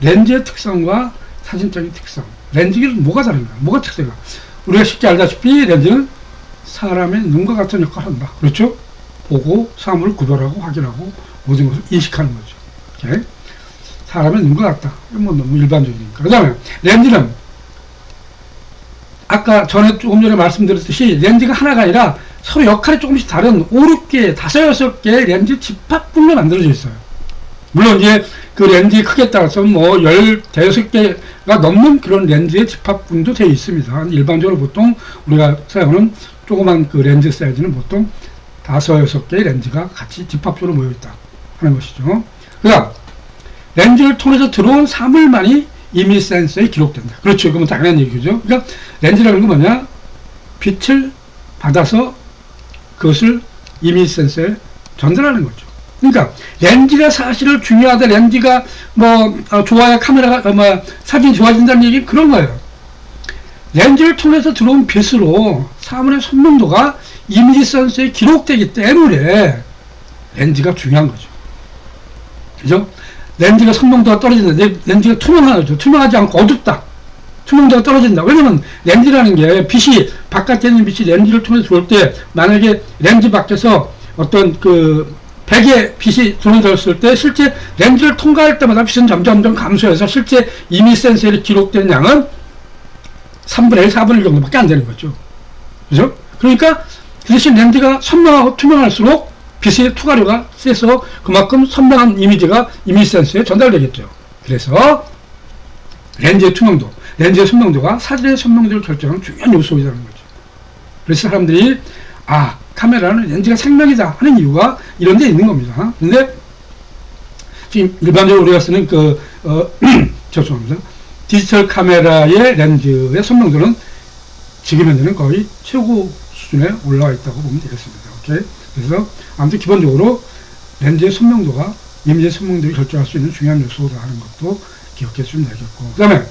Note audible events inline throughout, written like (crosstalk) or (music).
렌즈의 특성과 사진적인 특성. 렌즈는 뭐가 다른가? 뭐가 특성인가? 우리가 쉽게 알다시피 렌즈는 사람의 눈과 같은 역할을 한다. 그렇죠? 보고 사물을 구별하고 확인하고 모든 것을 인식하는 거죠. 오케이? 사람의 눈과 같다. 뭐 너무 일반적이니까. 그 다음에 렌즈는 아까 전에 조금 전에 말씀드렸듯이 렌즈가 하나가 아니라 서로 역할이 조금씩 다른 5, 6개, 5, 6개의 렌즈 집합분로 만들어져 있어요. 물론 이제 그 렌즈의 크기에 따라서 뭐 15개가 넘는 그런 렌즈의 집합분도 되어 있습니다. 일반적으로 보통 우리가 사용하는 조그만 그 렌즈 사이즈는 보통 5, 6개의 렌즈가 같이 집합적으로 모여 있다 하는 것이죠. 그 다음 렌즈를 통해서 들어온 사물만이 이미 센서에 기록된다. 그렇죠. 그건 당연한 얘기죠. 그러니까 렌즈라는 건 뭐냐? 빛을 받아서 그것을 이미 센서에 전달하는 거죠. 그러니까 렌즈가 사실은 중요하다. 렌즈가 뭐 어, 좋아야 카메라가 어, 뭐 사진이 좋아진다는 얘기 그런 거예요. 렌즈를 통해서 들어온 빛으로 사물의 선명도가 이미지 센서에 기록되기 때문에 렌즈가 중요한 거죠. 그죠? 렌즈가 선명도가 떨어진다. 내 렌즈가 투명하죠. 투명하지 않고 어둡다. 투명도가 떨어진다. 왜냐면 렌즈라는 게 빛이 바깥에 있는 빛이 렌즈를 통해서 들어올 때 만약에 렌즈 밖에서 어떤 그 백의 빛이 들어왔을 때 실제 렌즈를 통과할 때마다 빛은 점점점 감소해서 실제 이미 센서에 기록된 양은 3분의 1, 4분의 1 정도밖에 안 되는 거죠. 그죠? 그러니까 그 대신 렌즈가 선명하고 투명할수록 빛의 투과료가 세서 그만큼 선명한 이미지가 이미지 센서에 전달되겠죠. 그래서 렌즈의 투명도, 렌즈의 선명도가 사진의 선명도를 결정하는 중요한 요소이라는 거죠. 그래서 사람들이 아 카메라는 렌즈가 생명이다 하는 이유가 이런 데 있는 겁니다. 근데 지금 일반적으로 우리가 쓰는 그 어, (clears throat) 죄송합니다. 디지털 카메라의 렌즈의 선명도는 지금 현재는 거의 최고 수준에 올라와 있다고 보면 되겠습니다. 오케이? 그래서 아무튼 기본적으로 렌즈의 선명도가 이미지의 선명도를 결정할 수 있는 중요한 요소다 하는 것도 기억해 주시면 되겠고. 그 다음에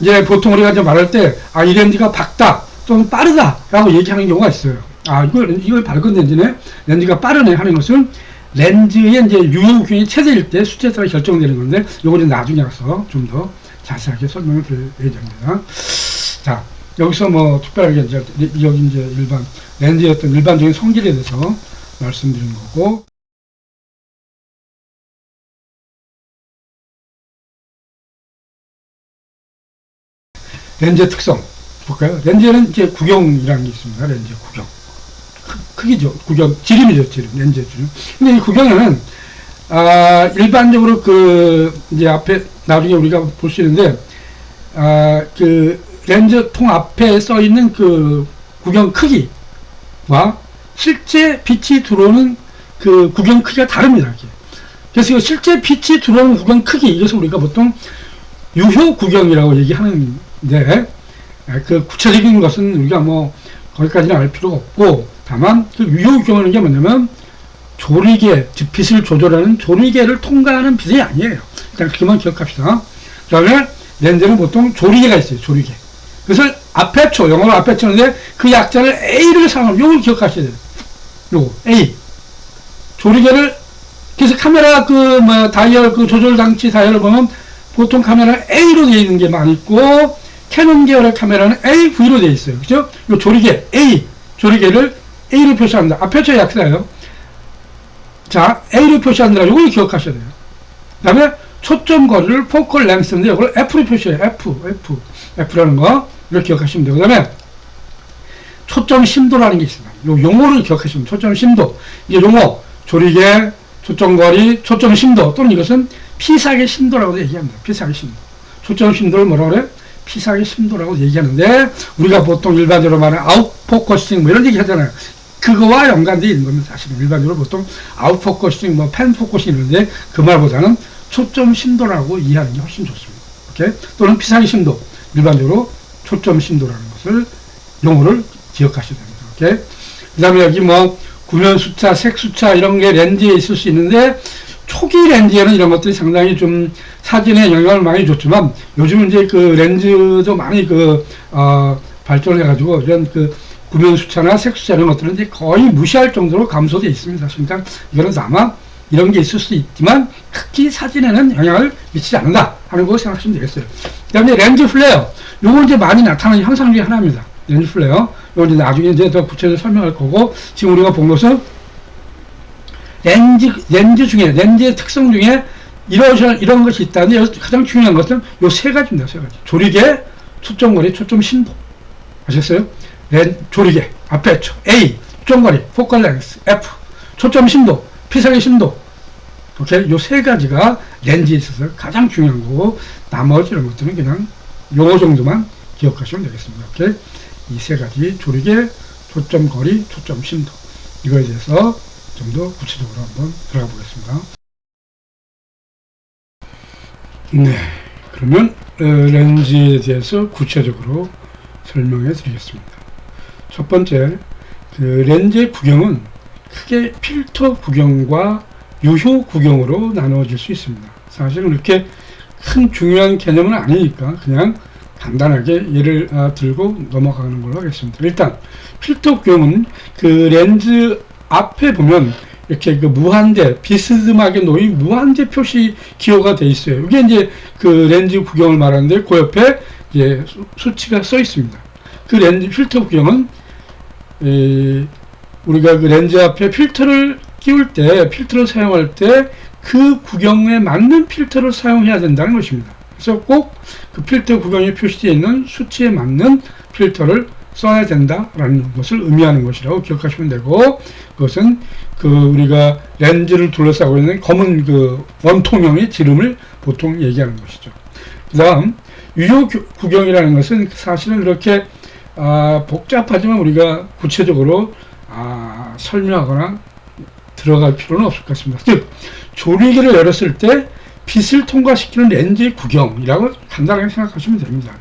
이제 보통 우리가 이제 말할 때, 아, 이 렌즈가 밝다, 또는 빠르다, 라고 얘기하는 경우가 있어요. 아, 이거, 이거 밝은 렌즈네? 렌즈가 빠르네 하는 것은 렌즈의 이제 유효균이 최대일 때 따라 결정되는 건데, 요거는 나중에 가서 좀 더 자세하게 설명을 드려야 됩니다. 자, 여기서 뭐 특별하게 이제 여기 이제 일반 렌즈의 어떤 일반적인 성질에 대해서 말씀드린 거고, 렌즈의 특성 볼까요? 렌즈는 이제 구경이라는 게 있습니다. 렌즈 구경. 크, 기죠 구경. 지름이죠, 지름. 렌즈 지름. 근데 이 구경은, 아, 일반적으로 그, 이제 앞에, 나중에 우리가 볼 수 있는데, 아, 그, 렌즈 통 앞에 써 있는 그 구경 크기와 실제 빛이 들어오는 그 구경 크기가 다릅니다. 이렇게. 그래서 실제 빛이 들어오는 구경 크기, 이것을 우리가 보통 유효 구경이라고 얘기하는데, 그 구체적인 것은 우리가 뭐 거기까지는 알 필요가 없고 다만 그 유효경이라는 게 뭐냐면 조리개, 즉 빛을 조절하는 조리개를 통과하는 빛이 아니에요. 일단 그만 기억합시다. 그 다음에 렌즈는 보통 조리개가 있어요. 조리개. 그래서 아페초, 영어로 아페초인데 그 약자를 A를 사용하면 요걸 기억하셔야 돼요. 요거 A. 조리개를 그래서 카메라 그 뭐 다이얼 그 조절 장치 다이얼을 보면 보통 카메라 A로 되어 있는 게 많이 있고 캐논 계열의 카메라는 AV로 되어 있어요. 그죠? 이 조리개 A 조리개를 A로 표시합니다. 아페처 약자예요. 자, A로 표시한다. 이걸 기억하셔야 돼요. 그 다음에 초점 거리를 포컬 랭스인데 이걸 F로 표시해요. F, F, F라는 거 이걸 기억하시면 돼요. 그 다음에 초점 심도라는 게 있습니다. 요 용어를 기억하시면 초점 심도. 이게 용어 조리개, 초점 거리, 초점 심도 또는 이것은 피사계 심도라고 얘기합니다. 피사계 심도. 초점 심도를 뭐라 그래? 피사계 심도라고 얘기하는데 우리가 보통 일반적으로 말하는 아웃포커싱 뭐 이런 얘기 하잖아요. 그거와 연관되어 있는 겁니다. 사실은 일반적으로 보통 아웃포커싱, 뭐 펜포커싱 이런데 그 말보다는 초점 심도라고 이해하는 게 훨씬 좋습니다. 오케이? 또는 피사계 심도. 일반적으로 초점 심도라는 것을 용어를 기억하셔야 됩니다. 오케이? 그 다음에 여기 뭐 구면 수차, 색 수차 이런 게 렌즈에 있을 수 있는데 초기 렌즈에는 이런 것들이 상당히 좀 사진에 영향을 많이 줬지만 요즘은 이제 그 렌즈도 많이 그, 어, 발전을 해가지고 이런 그 구면 수차나 색 수차 이런 것들은 거의 무시할 정도로 감소되어 있습니다. 그러니까 이거는 아마 이런 게 있을 수 있지만 특히 사진에는 영향을 미치지 않는다. 하는 거 생각하시면 되겠어요. 그 다음에 렌즈 플레어. 요거 이제 많이 나타나는 현상 중에 하나입니다. 렌즈 플레어. 요거 이제 나중에 이제 더 구체적으로 설명할 거고, 지금 우리가 본 것은 렌즈, 렌즈 중에, 렌즈의 특성 중에 이런, 이런 것이 있다는데, 여기서 가장 중요한 것은 요 세 가지입니다. 세 가지. 조리개, 초점거리, 초점 심도. 아셨어요? 렌, 조리개, 아페처, A, 초점거리, 포컬 렌스, F, 초점 심도, 피상의 심도. 오케이? 요세 가지가 렌즈에 있어서 가장 중요한 거고, 나머지 이런 것들은 그냥 요 정도만 기억하시면 되겠습니다. 오케이? 이 세 가지, 조리개, 초점 거리, 초점 심도. 이거에 대해서 좀 더 구체적으로 한번 들어가 보겠습니다. 네. 그러면 어, 렌즈에 대해서 구체적으로 설명해 드리겠습니다. 첫 번째, 그 렌즈의 구경은 크게 필터 구경과 유효 구경으로 나누어질 수 있습니다. 사실은 이렇게 큰 중요한 개념은 아니니까 그냥 간단하게 예를 아, 들고 넘어가는 걸로 하겠습니다. 일단 필터 구경은 그 렌즈 앞에 보면 이렇게 그 무한대 비스듬하게 놓인 무한대 표시 기호가 돼 있어요. 이게 이제 그 렌즈 구경을 말하는데 그 옆에 이제 수, 수치가 써 있습니다. 그 렌즈 필터 구경은 에, 우리가 그 렌즈 앞에 필터를 끼울 때 필터를 사용할 때 그 구경에 맞는 필터를 사용해야 된다는 것입니다. 그래서 꼭 그 필터 구경에 표시되어 있는 수치에 맞는 필터를 써야 된다라는 것을 의미하는 것이라고 기억하시면 되고 그것은 그 우리가 렌즈를 둘러싸고 있는 검은 그 원통형의 지름을 보통 얘기하는 것이죠. 그 다음 유효 구경이라는 것은 사실은 그렇게 아, 복잡하지만 우리가 구체적으로 아, 설명하거나 들어갈 필요는 없을 것 같습니다. 즉 조리개를 열었을 때 빛을 통과시키는 렌즈의 구경이라고 간단하게 생각하시면 됩니다.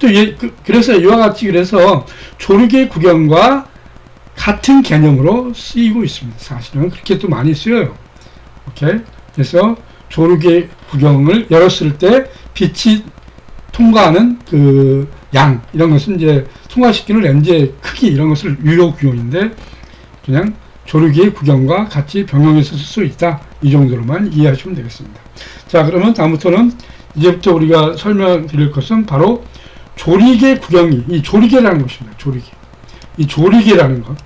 또 예, 그, 래서 이와 같이 그래서 조리개 구경과 같은 개념으로 쓰이고 있습니다. 사실은 그렇게 또 많이 쓰여요. 오케이. 그래서 조르개 구경을 열었을 때 빛이 통과하는 그 양 이런 것은 이제 통과시키는 렌즈의 크기 이런 것을 유효 구경인데 그냥 조르기의 구경과 같이 병용해서 쓸 수 있다 이 정도로만 이해하시면 되겠습니다. 자 그러면 다음부터는 이제부터 우리가 설명드릴 것은 바로 조리개 구경이 이 조리개라는 것입니다. 조리개 이 조리개라는 것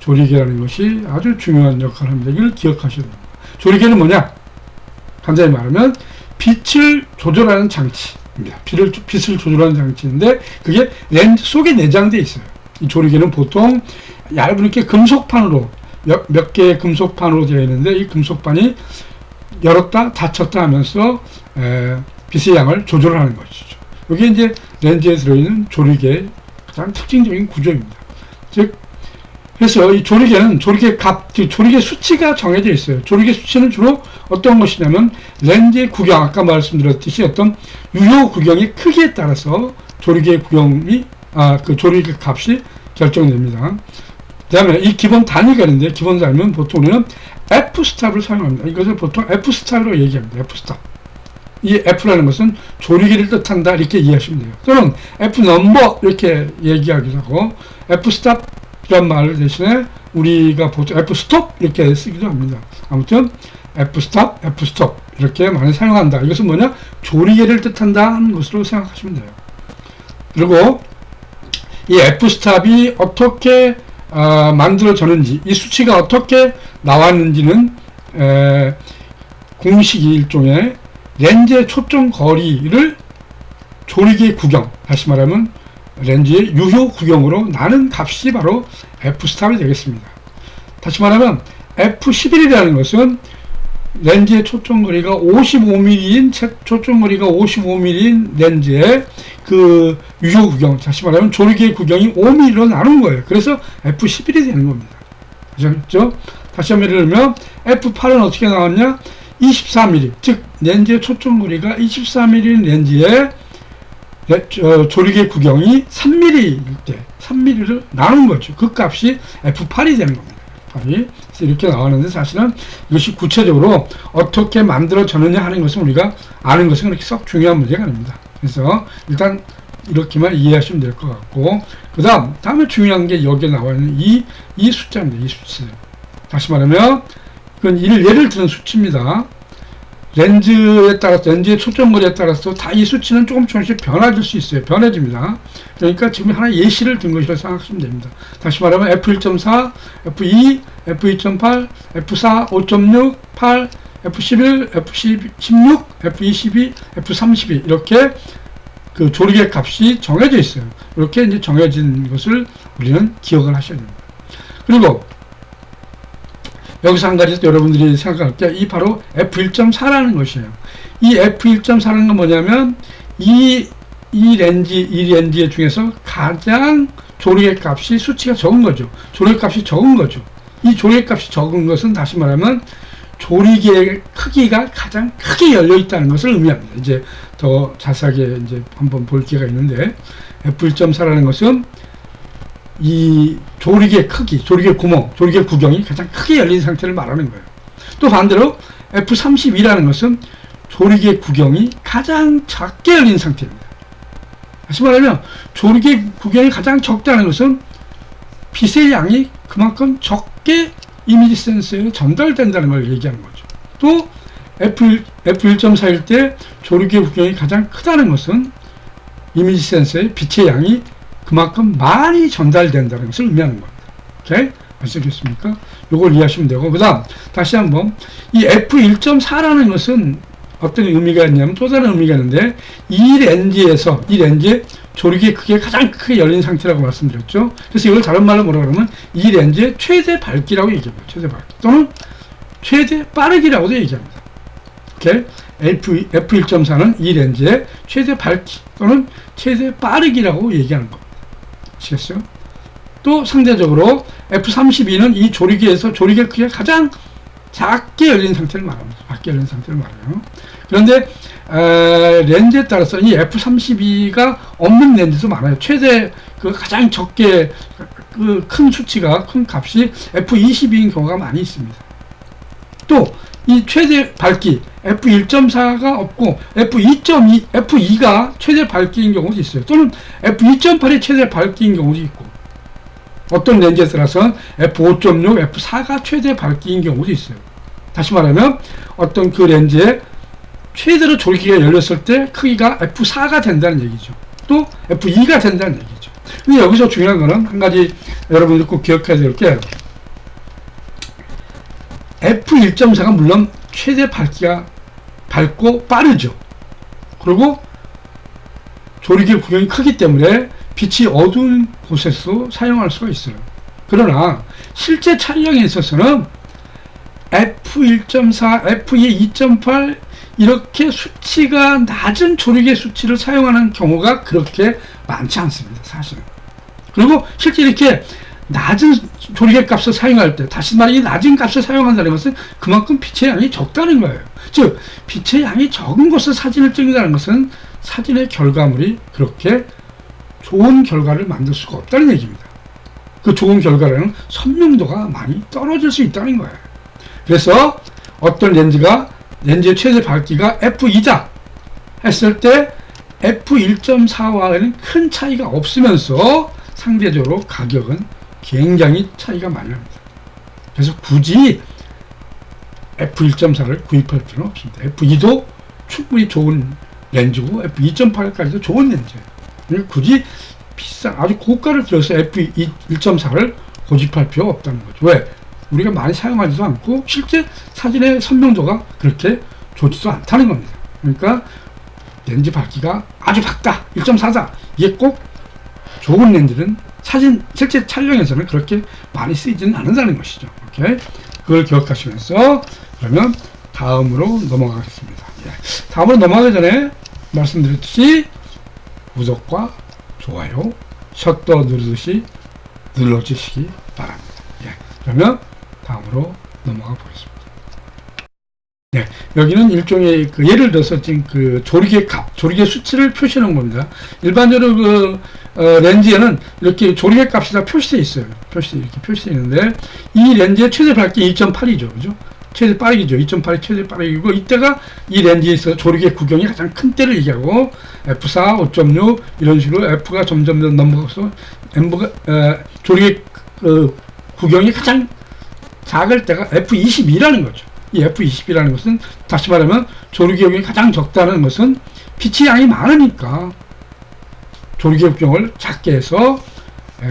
조리개라는 것이 아주 중요한 역할을 합니다. 이걸 기억하셔야 됩니다. 조리개는 뭐냐? 간단히 말하면 빛을 조절하는 장치 입니다. 빛을, 빛을 조절하는 장치인데 그게 렌즈 속에 내장되어 있어요. 이 조리개는 보통 얇은 이렇게 금속판으로 몇, 몇 개의 금속판으로 되어 있는데 이 금속판이 열었다 닫혔다 하면서 에, 빛의 양을 조절하는 것이죠. 이게 이제 렌즈에 들어있는 조리개의 가장 특징적인 구조입니다. 즉 그래서 이 조리개는 조리개 값, 조리개 수치가 정해져 있어요. 조리개 수치는 주로 어떤 것이냐면 렌즈의 구경, 아까 말씀드렸듯이 어떤 유효 구경의 크기에 따라서 조리개 구경이, 아, 그 조리개 값이 결정됩니다. 그 다음에 이 기본 단위가 있는데, 기본 단위는 보통 우리는 F스탑을 사용합니다. 이것을 보통 F스탑으로 얘기합니다. F스탑. 이 F라는 것은 조리개를 뜻한다 이렇게 이해하시면 돼요. 또는 F 넘버 이렇게 얘기하기도 하고 F스탑 이런 말 대신에 우리가 보통 F 스톱 이렇게 쓰기도 합니다. 아무튼 F 스톱, F 스톱 이렇게 많이 사용한다. 이것은 뭐냐? 조리개를 뜻한다 하는 것으로 생각하시면 돼요. 그리고 이 F 스탑이 어떻게 어, 만들어졌는지, 이 수치가 어떻게 나왔는지는 에, 공식이 일종의 렌즈의 초점 거리를 조리개 구경, 다시 말하면 렌즈의 유효 구경으로 나는 값이 바로 f-스탑이 되겠습니다. 다시 말하면 f11이라는 것은 렌즈의 초점거리가 55mm인 초점거리가 55mm인 렌즈의 그 유효 구경, 다시 말하면 조리개 구경이 5mm로 나눈 거예요. 그래서 f11이 되는 겁니다. 아셨죠? 다시 한번 예를 들면 f8은 어떻게 나왔냐? 24mm, 즉 렌즈의 초점거리가 24mm인 렌즈의 네, 조리개 구경이 3mm일 때 3mm를 나눈 거죠. 그 값이 F8이 되는 겁니다. F8이 이렇게 나왔는데 사실은 이것이 구체적으로 어떻게 만들어졌느냐 하는 것은 우리가 아는 것은 그렇게 썩 중요한 문제가 아닙니다. 그래서 일단 이렇게만 이해하시면 될 것 같고 그 다음 다음에 중요한 게 여기에 나와 있는 이, 이 숫자입니다. 이 수치 다시 말하면 그건 예를 들은 수치입니다. 렌즈에 따라서 렌즈의 초점거리에 따라서 다 이 수치는 조금 조금씩 변화될 수 있어요. 변해집니다. 그러니까 지금 하나 예시를 든 것이라 생각하시면 됩니다. 다시 말하면 f1.4, f2, f2.8, f4, 5.6, 8, f11, f16, f22, f32 이렇게 그 조리개 값이 정해져 있어요. 이렇게 이제 정해진 것을 우리는 기억을 하셔야 됩니다. 그리고 여기서 한 가지 여러분들이 생각할 게 이 바로 f1.4라는 것이에요. 이 f1.4라는 건 뭐냐면 이, 이 렌즈, 이 렌즈 중에서 가장 조리개 값이 수치가 적은 거죠. 조리개 값이 적은 거죠. 이 조리개 값이 적은 것은 다시 말하면 조리개의 크기가 가장 크게 열려 있다는 것을 의미합니다. 이제 더 자세하게 이제 한번 볼 기회가 있는데 f1.4라는 것은 이 조리개 크기, 조리개 구멍, 조리개 구경이 가장 크게 열린 상태를 말하는 거예요. 또 반대로 F32라는 것은 조리개 구경이 가장 작게 열린 상태입니다. 다시 말하면 조리개 구경이 가장 적다는 것은 빛의 양이 그만큼 적게 이미지 센서에 전달된다는 걸 얘기하는 거죠. 또 F, F1.4일 때 조리개 구경이 가장 크다는 것은 이미지 센서의 빛의 양이 그만큼 많이 전달된다는 것을 의미하는 겁니다. 오케이? 아시겠습니까? 이걸 이해하시면 되고, 그 다음, 다시 한번, 이 F1.4라는 것은 어떤 의미가 있냐면 또 다른 의미가 있는데, 이 렌즈에서, 이 렌즈의 조리개 크기가 가장 크게 열린 상태라고 말씀드렸죠. 그래서 이걸 다른 말로 뭐라 그러면, 이 렌즈의 최대 밝기라고 얘기합니다. 최대 밝기. 또는 최대 빠르기라고도 얘기합니다. 오케이? F, F1.4는 이 렌즈의 최대 밝기 또는 최대 빠르기라고 얘기하는 겁니다. 아시겠어요? 또 상대적으로 F32는 이 조리개에서 조리개 크기가 가장 작게 열린 상태를 말합니다. 작게 열린 상태를 말해요. 그런데 에, 렌즈에 따라서 이 F32가 없는 렌즈도 많아요. 최대 그 가장 적게 그 큰 수치가 큰 값이 F22인 경우가 많이 있습니다. 또 이 최대 밝기 F1.4가 없고 F2.2, F2가 최대 밝기인 경우도 있어요. 또는 F2.8이 최대 밝기인 경우도 있고 어떤 렌즈에 따라서 F5.6, F4가 최대 밝기인 경우도 있어요. 다시 말하면 어떤 그 렌즈에 최대로 조리기가 열렸을 때 크기가 F4가 된다는 얘기죠. 또 F2가 된다는 얘기죠. 근데 여기서 중요한 거는 한 가지 여러분들 꼭 기억해야 될 게 F1.4가 물론 최대 밝기가 밝고 빠르죠. 그리고 조리개 구경이 크기 때문에 빛이 어두운 곳에서 사용할 수가 있어요. 그러나 실제 촬영에 있어서는 F1.4, F2, 2.8 이렇게 수치가 낮은 조리개 수치를 사용하는 경우가 그렇게 많지 않습니다. 사실은. 그리고 실제 이렇게 낮은 조리개 값을 사용할 때, 다시 말해 이 낮은 값을 사용한다는 것은 그만큼 빛의 양이 적다는 거예요. 즉, 빛의 양이 적은 것을 사진을 찍는다는 것은 사진의 결과물이 그렇게 좋은 결과를 만들 수가 없다는 얘기입니다. 그 좋은 결과는 선명도가 많이 떨어질 수 있다는 거예요. 그래서 어떤 렌즈가 렌즈의 최대 밝기가 f2다 했을 때 f1.4와는 큰 차이가 없으면서 상대적으로 가격은 굉장히 차이가 많이 납니다. 그래서 굳이 f1.4를 구입할 필요는 없습니다. f2도 충분히 좋은 렌즈고 f2.8까지도 좋은 렌즈예요. 굳이 비싼 아주 고가를 들여서 f1.4를 고집할 필요 없다는 거죠. 왜? 우리가 많이 사용하지도 않고 실제 사진의 선명도가 그렇게 좋지도 않다는 겁니다. 그러니까 렌즈 밝기가 아주 밝다, 1.4다. 이게 꼭 좋은 렌즈는 사진 실제 촬영에서는 그렇게 많이 쓰이지는 않는다는 것이죠. 오케이? 그걸 기억하시면서 그러면 다음으로 넘어가겠습니다. 예. 다음으로 넘어가기 전에 말씀드렸듯이 구독과 좋아요, 셔터 누르듯이 눌러주시기 바랍니다. 예. 그러면 다음으로 넘어가 보겠습니다. 네, 여기는 일종의 그 예를 들어서 지금 그 조리개 값, 조리개 수치를 표시하는 겁니다. 일반적으로 그 어, 렌즈에는 이렇게 조리개 값이 다 표시되어 있어요. 표시 이렇게 표시되어 있는데 이 렌즈의 최대 밝기 2.8이죠, 그죠? 최대 빠르기죠. 2.8이 최대 빠르기고 이때가 이 렌즈에 있어 조리개 구경이 가장 큰 때를 얘기하고 F4, 5.6 이런 식으로 F가 점점 더 넘어가서 M가 에, 조리개 그 구경이 가장 작을 때가 F22라는 거죠. 이 F20이라는 것은 다시 말하면 조리개경이 가장 적다는 것은 빛의 양이 많으니까 조리개경을 작게 해서 에,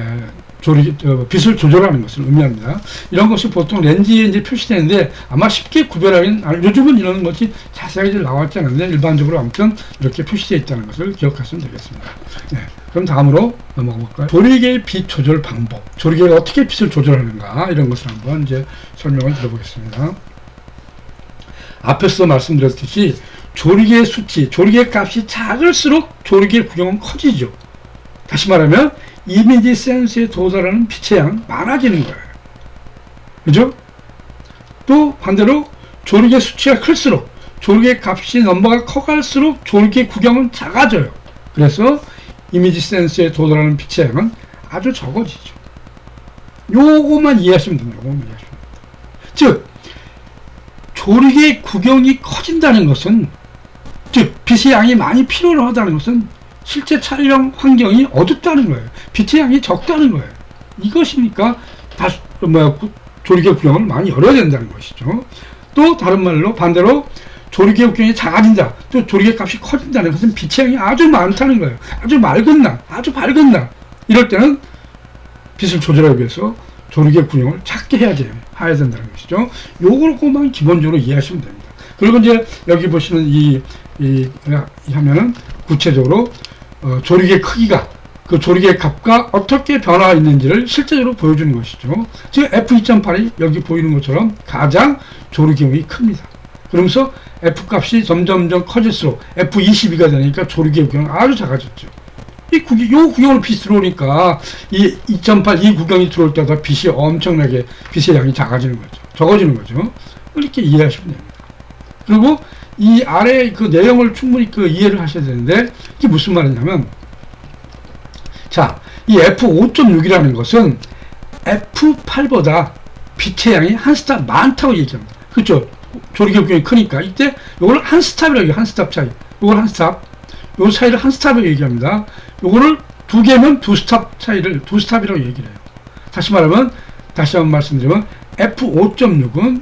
조리 어, 빛을 조절하는 것을 의미합니다. 이런 것이 보통 렌즈에 이제 표시되는데 아마 쉽게 구별하기는 아, 요즘은 이런 것이 자세하게 나왔지 않는데 일반적으로 아무튼 이렇게 표시되어 있다는 것을 기억하시면 되겠습니다. 네, 그럼 다음으로 넘어가 볼까요? 조리개의 빛 조절 방법. 조리개가 어떻게 빛을 조절하는가 이런 것을 한번 이제 설명을 드려보겠습니다. 앞에서 말씀드렸듯이 조리개 수치, 조리개 값이 작을수록 조리개 구경은 커지죠. 다시 말하면 이미지 센스에 도달하는 빛의 양 많아지는 거예요. 그죠? 또 반대로 조리개 수치가 클수록 조리개 값이 넘버가 커갈수록 조리개 구경은 작아져요. 그래서 이미지 센스에 도달하는 빛의 양은 아주 적어지죠. 요것만 이해하시면. 요것만 이해하시면 됩니다. 즉, 조리개 구경이 커진다는 것은 즉 빛의 양이 많이 필요로 하다는 것은 실제 촬영 환경이 어둡다는 거예요. 빛의 양이 적다는 거예요. 이것이니까 다시 뭐야 조리개 구경을 많이 열어야 된다는 것이죠. 또 다른 말로 반대로 조리개 구경이 작아진다. 또 조리개 값이 커진다는 것은 빛의 양이 아주 많다는 거예요. 아주 맑은 날, 아주 밝은 날 이럴 때는 빛을 조절하기 위해서 조리개 구형을 작게 해야 돼요. 해야 된다는 것이죠. 요거만 기본적으로 이해하시면 됩니다. 그리고 이제 여기 보시는 이, 이, 이 화면은 구체적으로 어, 조리개 크기가 그 조리개 값과 어떻게 변화했는지를 실제적으로 보여주는 것이죠. 지금 F2.8이 여기 보이는 것처럼 가장 조리개용이 큽니다. 그러면서 F 값이 점점점 커질수록 F22가 되니까 조리개 구경 아주 작아졌죠. 이 구경, 요 구경으로 빛이 들어오니까 이 2.8, 이 구경이 들어올 때마다 빛이 엄청나게 빛의 양이 작아지는 거죠. 적어지는 거죠. 이렇게 이해하시면 됩니다. 그리고 이 아래 그 내용을 충분히 그 이해를 하셔야 되는데 이게 무슨 말이냐면 자, 이 F5.6이라는 것은 F8보다 빛의 양이 한 스탑 많다고 얘기합니다. 그렇죠? 조리개 구경이 크니까 이때 이걸 한 스탑이라고 해요. 한 스탑 차이. 이걸 한 스탑. 요 차이를 한 스탑으로 얘기합니다. 요거를 두 개면 두 스탑 차이를 두 스탑이라고 얘기를 해요. 다시 말하면 다시 한번 말씀드리면 F5.6은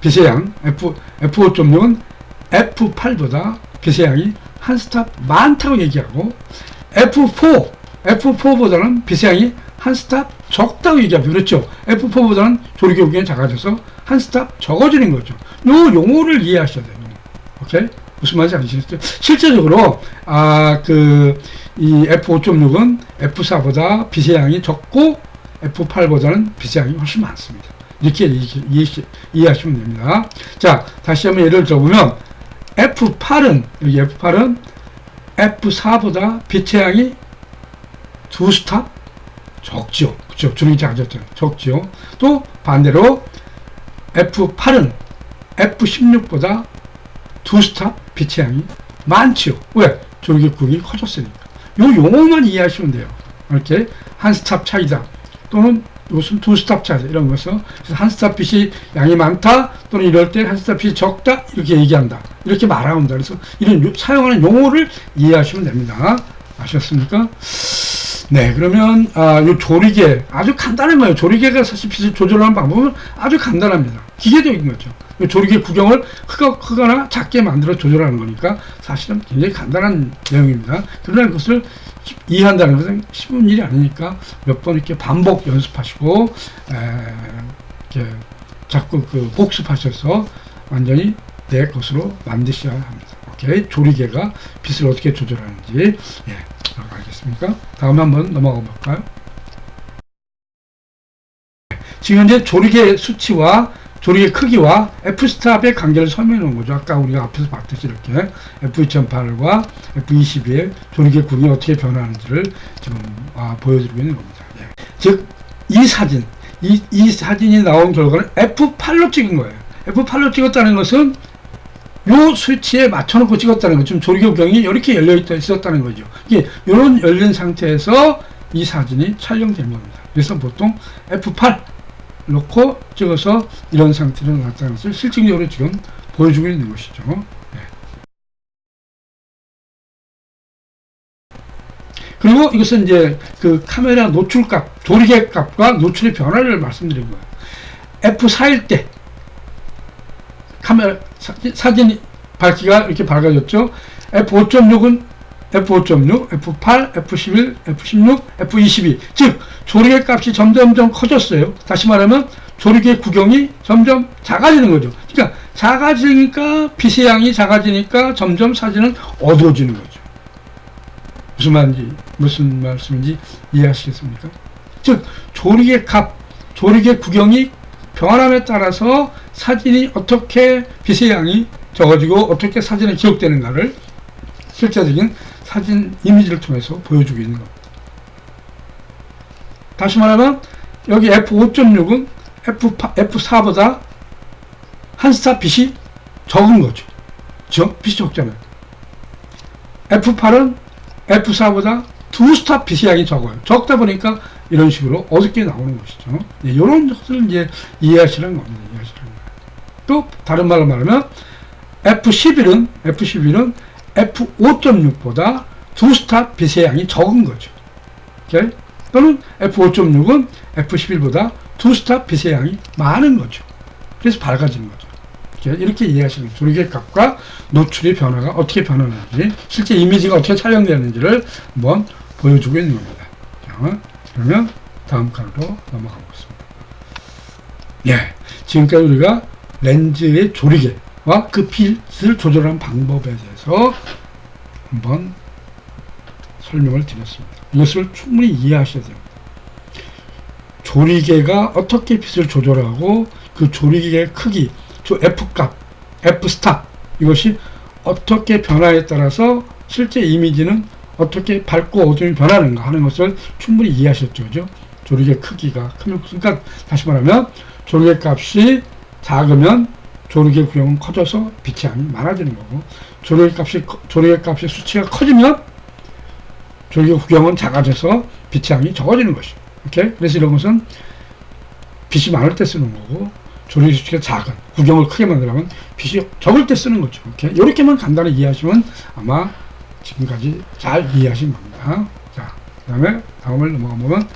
빛의 양, F, F5.6은 F8보다 빛의 양이 한 스탑 많다고 얘기하고 F4, F4보다는 빛의 양이 한 스탑 적다고 얘기합니다. 그렇죠? F4보다는 조리개 구경이 작아져서 한 스탑 적어지는 거죠. 요 용어를 이해하셔야 됩니다. 오케이? 무슨 말인지 아시겠죠? 실제적으로 아 그 이 F5.6은 F4보다 빛의 양이 적고 F8보다는 빛의 양이 훨씬 많습니다. 이렇게 이해, 이해하시면 됩니다. 자, 다시 한번 예를 들어보면 F8은 여기 F8은 F4보다 빛의 양이 두 스탑 적죠. 그렇죠. 주름이 작아졌죠. 적죠. 또 반대로 F8은 F16보다 두 스탑 빛의 양이 많지요. 왜? 조리개국이 커졌으니까. 요 용어만 이해하시면 돼요. 이렇게 한 스탑 차이다. 또는 무슨 두 스탑 차이다. 이런. 그래서 한 스탑 빛이 양이 많다. 또는 이럴 때 한 스탑 빛이 적다. 이렇게 얘기한다. 이렇게 말합니다. 그래서 이런 요, 사용하는 용어를 이해하시면 됩니다. 아셨습니까? 네, 그러면 아, 요 조리개 아주 간단한 거예요. 조리개가 사실 빛을 조절하는 방법은 아주 간단합니다. 기계적인 거죠. 요 조리개 구경을 크거, 크거나 작게 만들어 조절하는 거니까 사실은 굉장히 간단한 내용입니다. 그러나 그것을 이해한다는 것은 쉬운 일이 아니니까 몇 번 이렇게 반복 연습하시고 에, 이렇게 자꾸 그 복습하셔서 완전히 내 것으로 만드셔야 합니다. 오케이 조리개가 빛을 어떻게 조절하는지 예. 알겠습니까? 다음에 한번 넘어가 볼까요? 지금 현재 조리개 수치와 조리개 크기와 F스탑의 관계를 설명해 놓은 거죠. 아까 우리가 앞에서 봤듯이 이렇게 F2.8과 F22의 조리개 구이 어떻게 변하는지를 지금 아, 보여드리고 있는 겁니다. 예. 즉, 이 사진, 이, 이 사진이 나온 결과는 F8로 찍은 거예요. F8로 찍었다는 것은 요 스위치에 맞춰놓고 찍었다는 거죠. 지금 조리교경이 이렇게 열려 있었다는 거죠. 이게 이런 열린 상태에서 이 사진이 촬영된 겁니다. 그래서 보통 F8 놓고 찍어서 이런 상태로 나타나는 것을 실질적으로 지금 보여주고 있는 것이죠. 네. 그리고 이것은 이제 그 카메라 노출 값, 조리개 값과 노출의 변화를 말씀드린 거예요. F4일 때 카메라 사진, 밝기가 이렇게 밝아졌죠. f5.6은 f5.6, f8, f11, f16, f22. 즉 조리개 값이 점점점 커졌어요. 다시 말하면 조리개 구경이 점점 작아지는 거죠. 그러니까 작아지니까 빛의 양이 작아지니까 점점 사진은 어두워지는 거죠. 무슨 말인지 무슨 말씀인지 이해하시겠습니까? 즉 조리개 값, 조리개 구경이 변함에 따라서 사진이 어떻게 빛의 양이 적어지고 어떻게 사진에 기록되는가를 실제적인 사진 이미지를 통해서 보여주고 있는 겁니다. 다시 말하면 여기 f5.6은 f4보다 한 스타 빛이 적은 거죠. 저 빛이 적잖아요. F8은 F4보다 두 스타 빛의 양이 적어요. 적다 보니까 이런 식으로 어둡게 나오는 것이죠. 네, 이런 것을 이제 이해하시는 겁니다. 이해하시는. 또 다른 말로 말하면 F11은 F11은 F5.6보다 두 스타 빛의 양이 적은 거죠. 오케이? 또는 F5.6은 F11보다 두 스타 빛의 양이 많은 거죠. 그래서 밝아지는 거죠. 이렇게, 이렇게 이해하시면 조리개 값과 노출의 변화가 어떻게 변하는지 실제 이미지가 어떻게 촬영되는지를 한번 보여주고 있는 겁니다. 자, 그러면 다음 칸으로 넘어가 보겠습니다. 예, 지금까지 우리가 렌즈의 조리개와 그 빛을 조절하는 방법에 대해서 한번 설명을 드렸습니다. 이것을 충분히 이해하셔야 됩니다. 조리개가 어떻게 빛을 조절하고 그 조리개의 크기, 저 F값, F스탑 이것이 어떻게 변화에 따라서 실제 이미지는 어떻게 밝고 어둠이 변하는가 하는 것을 충분히 이해하셨죠. 그죠? 조리개 크기가 크면 그러니까 다시 말하면 조리개 값이 작으면 조리개 구형은 커져서 빛의 양이 많아지는 거고 조리개 값이 커- 조리개 값의 수치가 커지면 조리개 구경은 작아져서 빛의 양이 적어지는 것이죠. 오케이? 그래서 이런 것은 빛이 많을 때 쓰는 거고 조리개 수치가 작은 구경을 크게 만들려면 빛이 적을 때 쓰는 거죠. 오케이? 이렇게만 간단히 이해하시면 아마 지금까지 잘 이해하신 겁니다. 자, 그 다음에 다음을 넘어가 보면